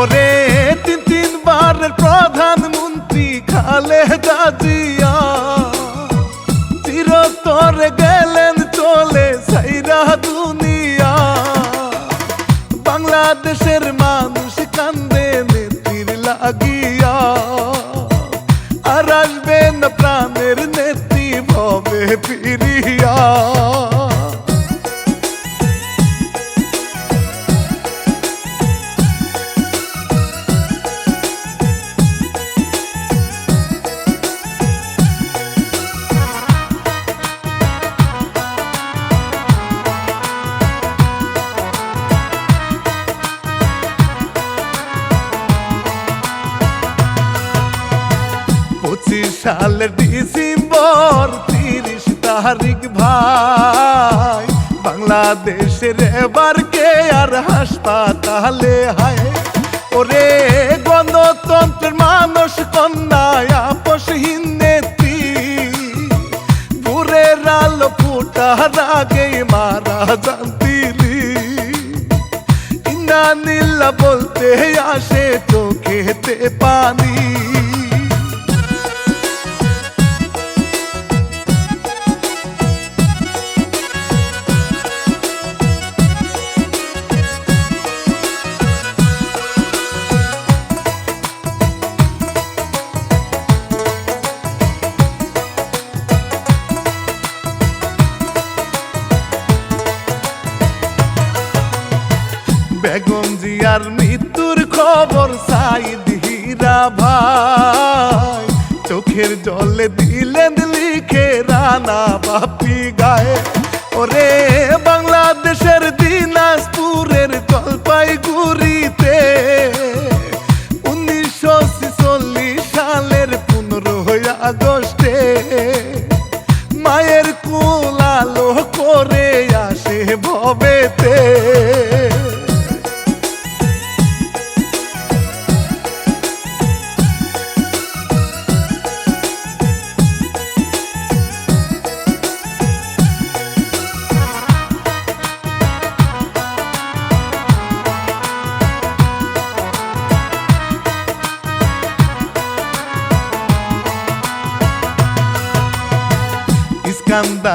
ওরে তিন তিনবারের প্রধানমন্ত্রী খালেদা জিয়া চিরতরে গেলেন চলে সাইরা দুনিয়া। বাংলাদেশের মানুষ কান্দে নেত্রীর লাগিয়া। আর আসবে না প্রাণের নেত্রী ভবে ফিরিয়া। পঁচিশ সালের ডিসেম্বর তিরিশ তারিখ ভাই। বাংলাদেশের এবার কে আর হাসপাতালে হায়? ওরে গণতন্ত্রের মানুষ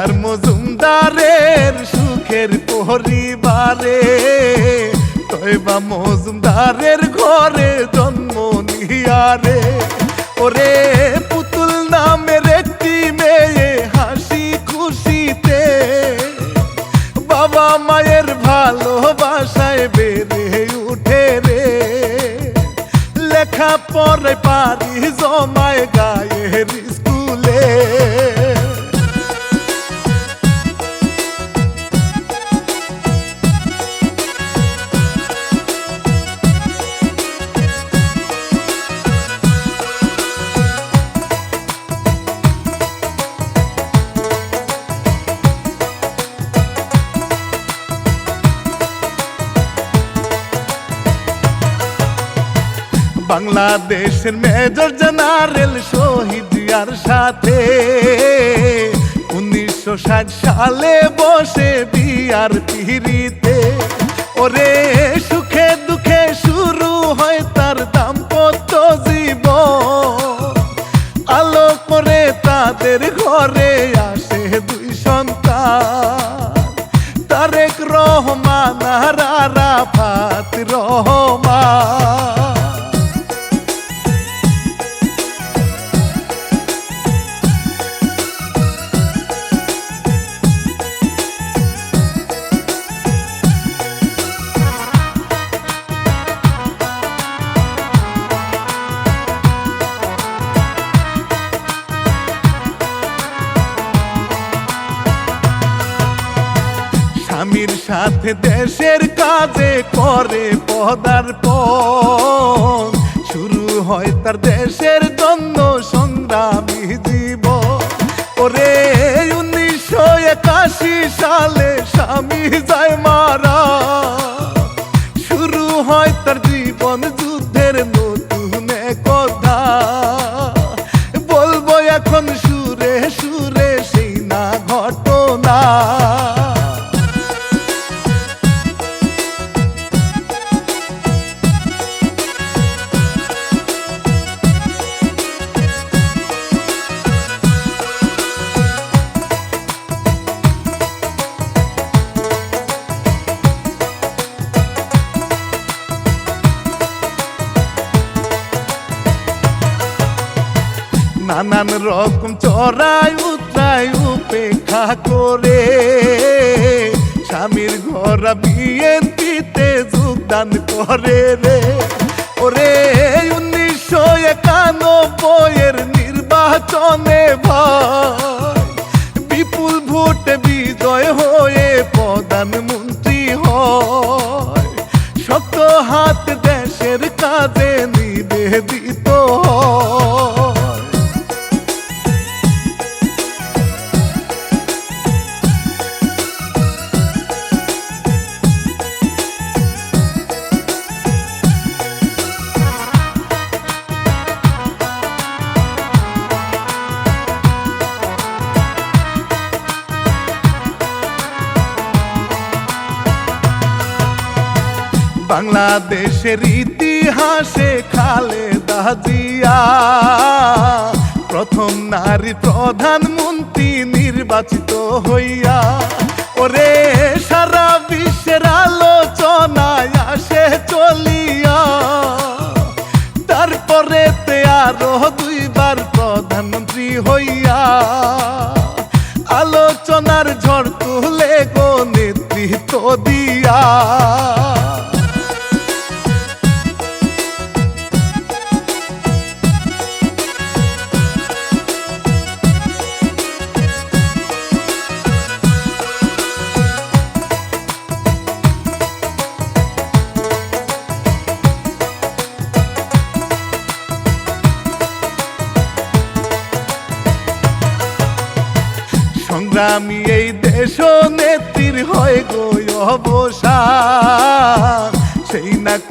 ইস্কান্দার মজুমদারের সুখের পরিবারে তৈবা মজুমদারের ঘরে জন্ম নিয়ারে। ওরে পুতুল নামের একটি মেয়ে হাসি খুশিতে, বাবা মায়ের ভালোবাসায় বেড়ে উঠে রে। লেখা পরে পারি জমায় গায়ের বাংলাদেশের মেজর জেনারেল শহীদ জিয়ার সাথে। উনিশশো ষাট সালে বসে বিয়ার পিহিরিতে ওরে সুখে দেশের কাজে করে পদার্পণ। শুরু হয় তার দেশের জন্য সংগ্রামী জীব ওরে, উনিশশো একাশি সালে স্বামী যায় মারা নানান রকম চড়াই, উতরাই, উপেক্ষা করে। স্বামীর ঘর বিএনপিতে যোগদান করে রে। ওরে, উনিশশো একানব্বই এর নির্বাচনে ভাই, বিপুল ভোটে বিজয় হয়ে প্রধানমন্ত্রী বাংলাদেশের ইতিহাসে খালেদা জিয়া প্রথম নারী প্রধানমন্ত্রী নির্বাচিত হইয়া, ওরে সারা বিশ্বের আলোচনায় আসে চলিয়া। তারপরে তে আরও দুইবার প্রধানমন্ত্রী হইয়া, আলোচনার ঝড় তুলে গো নেতৃত্ব দিয়া।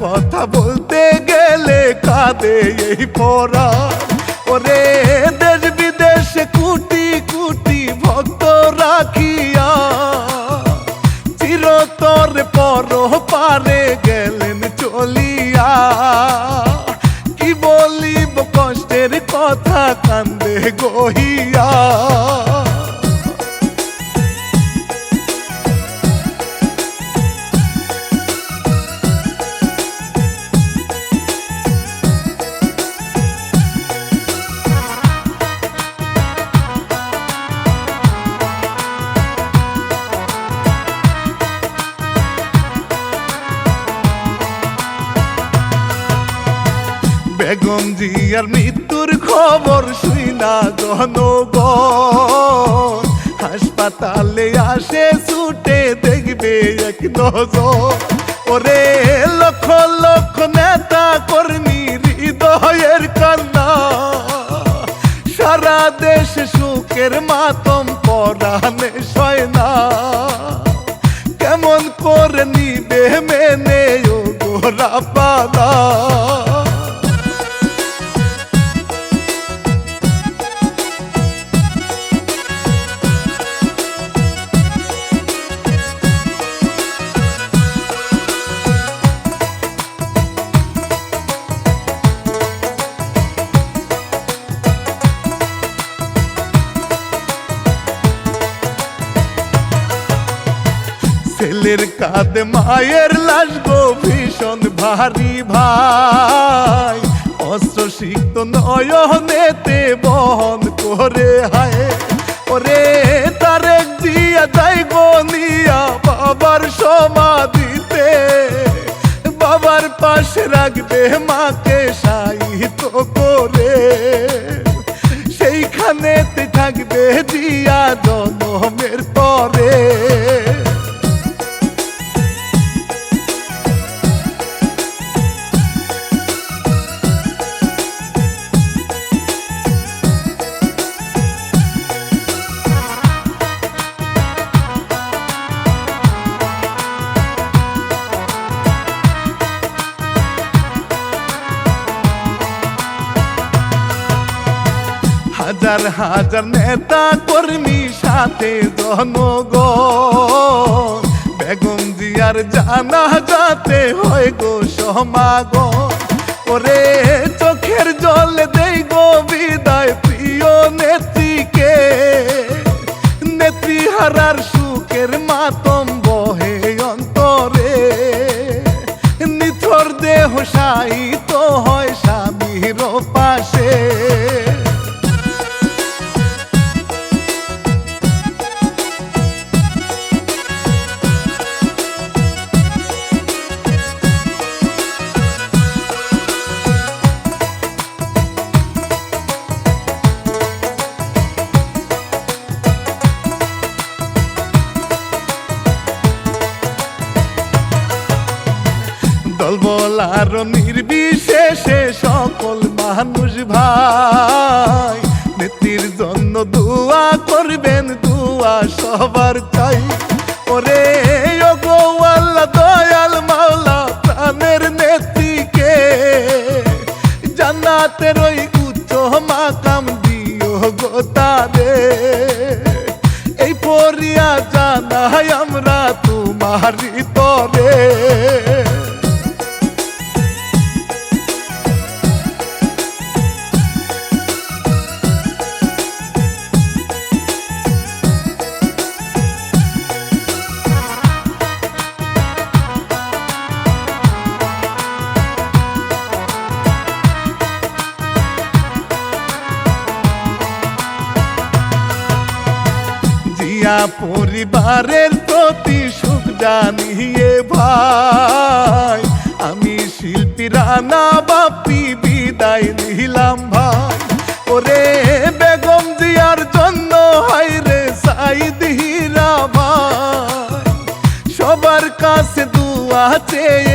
কথা বলতে গেলে কাঁদে এই পরা ওরে দেশ বিদেশে কোটি কোটি ভক্ত রাখিয়া চিরতর পর পারে গেলেন চলিয়া। কি বলিব কষ্টের কথা কান্দে গহিয়া। বেগম জিয়ার মৃত্যুর খবর শুই না জনগণ। হাসপাতালে আসে, ছুটে দেখবে এক নজর ওরে লক্ষ লক্ষ নেতা কর্মী হৃদয়ের কান্না। সারা দেশ সুখের মাতম পরাণে সয় না কেমন করে নিবে মেনে ও গোরা পাদা ছেলের মায়ের লাশ গো, ভীষণ ভারী ভাই। অস্ত্র সিক্ত নয়নেতে বহন করে হায়। ওরে তারেক দিয়া যাই গো নিয়া, বাবার সমাধিতে। বাবার পাশে রাখবে মাকে সাহিত্য করে। সেইখানেতে থাকবে জিয়া জনমের হাজার নেতা কর্মী সাথে জনগণ। বেগম জিয়ার জানা যাতে হয় গো সমাগম। ওরে চোখের জল দেই গো বিদায় প্রিয় নেত্রীকে। নেত্রী হারার সুখের মাতম বহে অন্তরে। নিথর দেহ সাহিত হয় শেষে সকল মানুষ ভাই। নেতির জন্য দোয়া করবেন, দোয়া সবার চাই। ওরে গোয়াল্লা আল্লাহ, দয়াল মাওলা, প্রাণের নেত্রীকে জান্নাতের পরিবারের প্রতি সুখ জানিয়ে ভাই। আমি শিল্পী রানা বাপি বিদায় নিলাম ভাই। ওরে বেগম জিয়ার জন্য হাই রে সাইদ হীরা ভাই। সবার কাছে দুয়া চেয়ে